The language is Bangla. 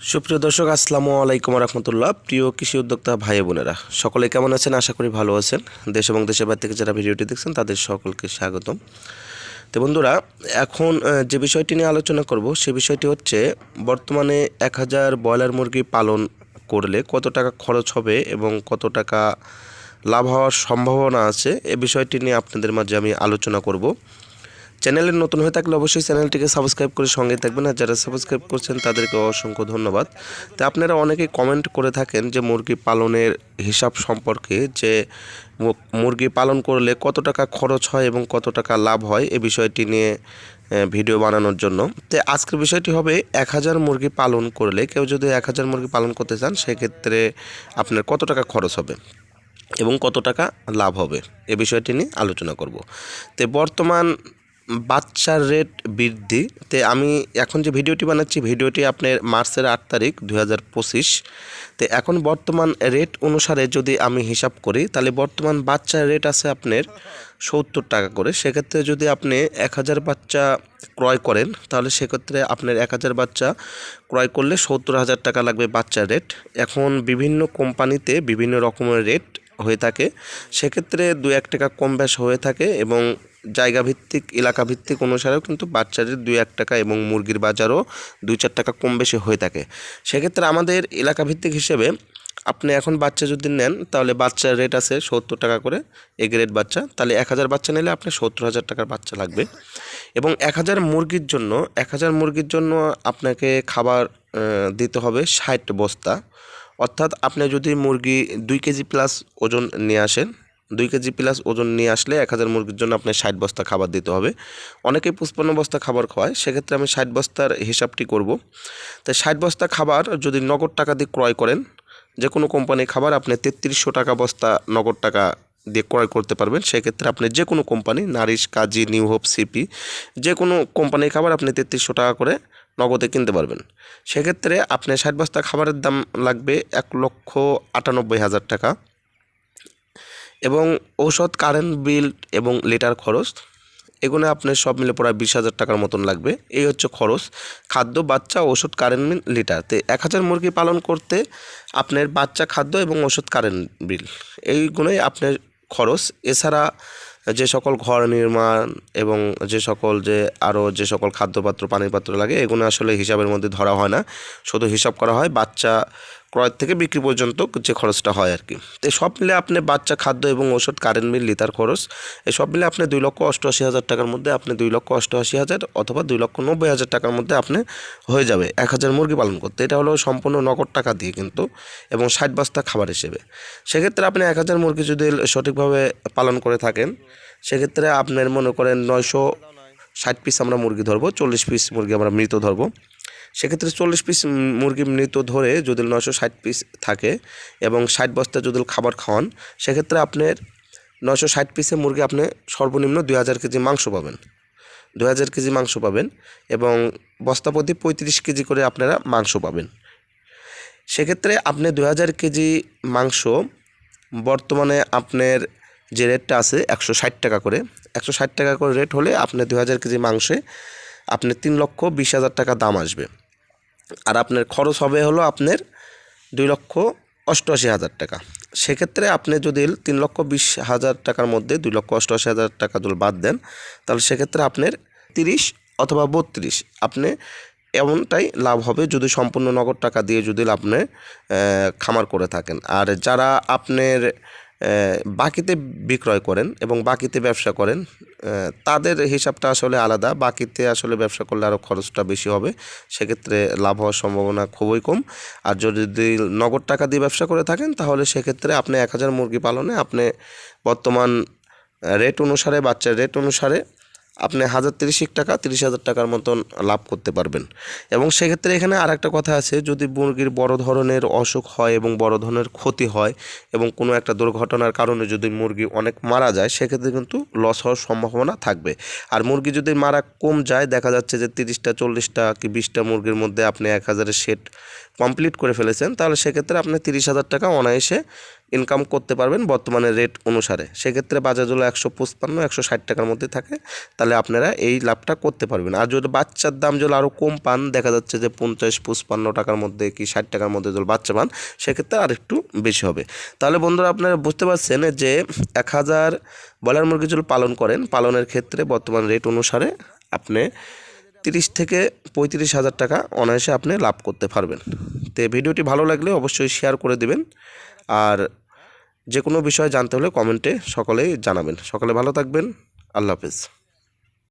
সুপ্রিয় দর্শক, আসসালামু আলাইকুম রহমতুল্লাহ। প্রিয় কৃষি উদ্যোক্তা ভাই বোনেরা, সকলে কেমন আছেন? আশা করি ভালো আছেন। দেশ এবং দেশের বাইরে থেকে যারা ভিডিওটি দেখছেন, তাদের সকলকে স্বাগতম। তো বন্ধুরা, এখন যে বিষয়টি নিয়ে আলোচনা করব, সে বিষয়টি হচ্ছে বর্তমানে এক হাজার ব্রয়লার মুরগি পালন করলে কত টাকা খরচ হবে এবং কত টাকা লাভ হওয়ার সম্ভাবনা আছে, এ বিষয়টি নিয়ে আপনাদের মাঝে আমি আলোচনা করব। চ্যানেলে নতুন হয়ে থাকলে অবশ্যই চ্যানেলটিকে সাবস্ক্রাইব করে সঙ্গে থাকবেন। আর যারা সাবস্ক্রাইব করছেন, তাদেরকে অসংখ্য ধন্যবাদ। তো আপনারা অনেকেই কমেন্ট করে থাকেন যে, মুরগি পালনের হিসাব সম্পর্কে যে মুরগি পালন করলে কত টাকা খরচ হয় এবং কত টাকা লাভ হয় এই বিষয়টি নিয়ে ভিডিও বানানোর জন্য। তো আজকের বিষয়টি হবে, এক হাজার মুরগি পালন করলে, কেউ যদি এক হাজার মুরগি পালন করতে চান, সেক্ষেত্রে আপনার কত টাকা খরচ হবে এবং কত টাকা লাভ হবে? এ বিষয়টি নিয়ে আলোচনা করব। তো বর্তমান বাচ্চার রেট বৃদ্ধি, তে আমি এখন যে ভিডিওটি বানাচ্ছি, ভিডিওটি আপনার মার্চের আট তারিখ দু তো এখন বর্তমান রেট অনুসারে যদি আমি হিসাব করি, তাহলে বর্তমান বাচ্চার রেট আছে আপনার সত্তর টাকা করে। সেক্ষেত্রে যদি আপনি এক হাজার বাচ্চা ক্রয় করেন, তাহলে সেক্ষেত্রে আপনার এক হাজার বাচ্চা ক্রয় করলে সত্তর হাজার টাকা লাগবে বাচ্চার রেট এখন বিভিন্ন কোম্পানিতে বিভিন্ন রকমের রেট হয়ে থাকে। সেক্ষেত্রে দু এক টাকা কম বেশ হয়ে থাকে এবং জায়গা ভিত্তিক এলাকা ভিত্তিক অনুসারেও কিন্তু বাচ্চাদের দুই এক টাকা এবং মুরগির বাজারও দুই চার টাকা কম বেশি হয়ে থাকে। সেক্ষেত্রে আমাদের এলাকা ভিত্তিক হিসেবে আপনি এখন বাচ্চা যদি নেন, তাহলে বাচ্চার রেট আছে সত্তর টাকা করে এ গ্রেড বাচ্চা। তাহলে এক হাজার বাচ্চা নিলে আপনি সত্তর হাজার টাকার বাচ্চা লাগবে। এবং এক হাজার মুরগির জন্য, এক হাজার মুরগির জন্য আপনাকে খাবার দিতে হবে ষাট বস্তা। অর্থাৎ আপনি যদি মুরগি দুই কেজি প্লাস ওজন নিয়ে আসেন দুই কেজি প্লাস ওজন নিয়ে আসলে এক হাজার মুরগির জন্য আপনার ষাট বস্তা খাবার দিতে হবে। অনেকেই পঁচপান্ন বস্তা খাবার খাওয়ায়, সেক্ষেত্রে আমি ষাট বস্তার হিসাবটি করব। তাই ষাট বস্তা খাবার যদি নগদ টাকা দিয়ে ক্রয় করেন যে কোনো কোম্পানির খাবার আপনি তেত্রিশশো টাকা বস্তা নগদ টাকা দিয়ে ক্রয় করতে পারবেন। সেক্ষেত্রে আপনি যে কোনো company Nourish, Kazi, New Hope, CP যে কোনো কোম্পানির খাবার আপনি তেত্রিশশো টাকা করে নগদে কিনতে পারবেন। সেক্ষেত্রে আপনি ষাট বস্তা খাবারের দাম লাগবে এক লক্ষ আটানব্বই হাজার টাকা। এবং ঔষধ কারেন্ট বিল এবং লেটার খরচ, এগুলো আপনার সব মিলে প্রায় বিশ হাজার টাকার মতন লাগবে। এই হচ্ছে খরচ। খাদ্য, বাচ্চা ওষুধ কারেন্ট বিল লিটার তো এক হাজার মুরগি পালন করতে আপনার বাচ্চা খাদ্য এবং ওষুধ কারেন্ট বিল এইগুলোই আপনার খরচ। এছাড়া যে সকল ঘর নির্মাণ এবং যে সকল যে আরও যে সকল খাদ্যপাত্র পানির পাত্র লাগে, এগুলো আসলে হিসাবের মধ্যে ধরা হয় না। শুধু হিসাব করা হয় বাচ্চা ক্রয় থেকে বিক্রি পর্যন্ত যে খরচটা হয় আর কি। তো সব মিলে আপনি বাচ্চা, খাদ্য এবং ওষুধ কারেন্ট বিল লিটার খরচ এই সব মিলে আপনি দুই লক্ষ অষ্টআশি হাজার টাকার মধ্যে আপনি দুই লক্ষ অষ্টআশি হাজার অথবা দুই লক্ষ নব্বই হাজার টাকার মধ্যে আপনি হয়ে যাবে এক হাজার মুরগি পালন করতে। এটা হলো সম্পূর্ণ নগদ টাকা দিয়ে কিন্তু এবং ষাট বস্তা খাবার হিসেবে। সেক্ষেত্রে আপনি এক হাজার মুরগি যদি সঠিকভাবে পালন করে থাকেন, সেক্ষেত্রে আপনার মনে করেন নয়শো ষাট পিস আমরা মুরগি ধরবো, চল্লিশ পিস মুরগি আমরা মৃত ধরবো। সেক্ষেত্রে চল্লিশ পিস মুরগি মৃত ধরে যদি নশো ষাট পিস থাকে এবং ষাট বস্তা যদি খাবার খাওয়ান, সেক্ষেত্রে আপনার নশো ষাট পিসে মুরগি আপনি সর্বনিম্ন দুই হাজার কেজি মাংস পাবেন। দু হাজার কেজি মাংস পাবেন এবং বস্তা প্রতি পঁয়ত্রিশ কেজি করে আপনারা মাংস পাবেন। সেক্ষেত্রে আপনি দু হাজার কেজি মাংস বর্তমানে আপনার যে রেটটা আছে একশো ষাট টাকা করে। একশো ষাট টাকা করে রেট হলে আপনি দু হাজার কেজি মাংসে আপনার তিন লক্ষ বিশ হাজার টাকা দাম আসবে। আর আপনার খরচ হবে হলো আপনার দুই লক্ষ অষ্টআশি হাজার টাকা। সেক্ষেত্রে আপনি যদি তিন লক্ষ বিশ হাজার টাকার মধ্যে দুই লক্ষ অষ্টআশি হাজার টাকা যদি বাদ দেন, তাহলে সেক্ষেত্রে আপনার তিরিশ অথবা বত্রিশ আপনি এমনটাই লাভ হবে যদি সম্পূর্ণ নগদ টাকা দিয়ে যদি আপনি খামার করে থাকেন। আর যারা আপনার বাকিতে বিক্রয় করেন এবং বাকিতে ব্যবসা করেন তাদের হিসাবটা আসলে আলাদা। বাকিতে আসলে ব্যবসা করলে আরও খরচটা বেশি হবে, সেক্ষেত্রে লাভ হওয়ার সম্ভাবনা খুবই কম। আর যদি নগদ টাকা দিয়ে ব্যবসা করে থাকেন, তাহলে সেক্ষেত্রে আপনি এক হাজার মুরগি পালনে আপনি বর্তমান রেট অনুসারে, বাচ্চার রেট অনুসারে আপনি হাজার তিরিশ টাকা, তিরিশ হাজার টাকার মতন লাভ করতে পারবেন। এবং সেক্ষেত্রে এখানে আর একটা কথা আছে, যদি মুরগির বড় ধরনের অসুখ হয় এবং বড় ধরনের ক্ষতি হয় এবং কোনো একটা দুর্ঘটনার কারণে যদি মুরগি অনেক মারা যায়, সেক্ষেত্রে কিন্তু লস হওয়ার সম্ভাবনা থাকবে। আর মুরগি যদি মারা কম যায়, দেখা যাচ্ছে যে তিরিশটা, চল্লিশটা কি বিশটা মুরগির মধ্যে আপনি এক হাজারের সেট কমপ্লিট করে ফেলেছেন, তাহলে সেক্ষেত্রে আপনি তিরিশ হাজার টাকা অনায়াসে ইনকাম করতে পারবেন বর্তমানে রেট অনুসারে। সেক্ষেত্রে বাজার হলো একশো পঁচপান্ন, একশো ষাট টাকার মধ্যে থাকে, তাহলে আপনারা এই লাভটা করতে পারবেন। আর যদি বাচ্চার দাম যদি আরও কম পান, দেখা যাচ্ছে যে পঞ্চাশ পঁচপান্ন টাকার মধ্যে কি ষাট টাকার মধ্যে যদি বাচ্চা পান, সেক্ষেত্রে আর একটু বেশি হবে। তাহলে বন্ধুরা, আপনারা বুঝতে পারছেন যে এক হাজার ব্রয়লার মুরগি যদি পালন করেন, পালনের ক্ষেত্রে বর্তমান রেট অনুসারে আপনি তিরিশ থেকে পঁয়ত্রিশ হাজার টাকা অনায়াসে আপনি লাভ করতে পারবেন। তো ভিডিওটি ভালো লাগলে অবশ্যই শেয়ার করে দিবেন। আর যে কোনো বিষয়ে জানতে হলে কমেন্টে সকলেই জানাবেন। সকলে ভালো থাকবেন। আল্লাহ হাফেজ।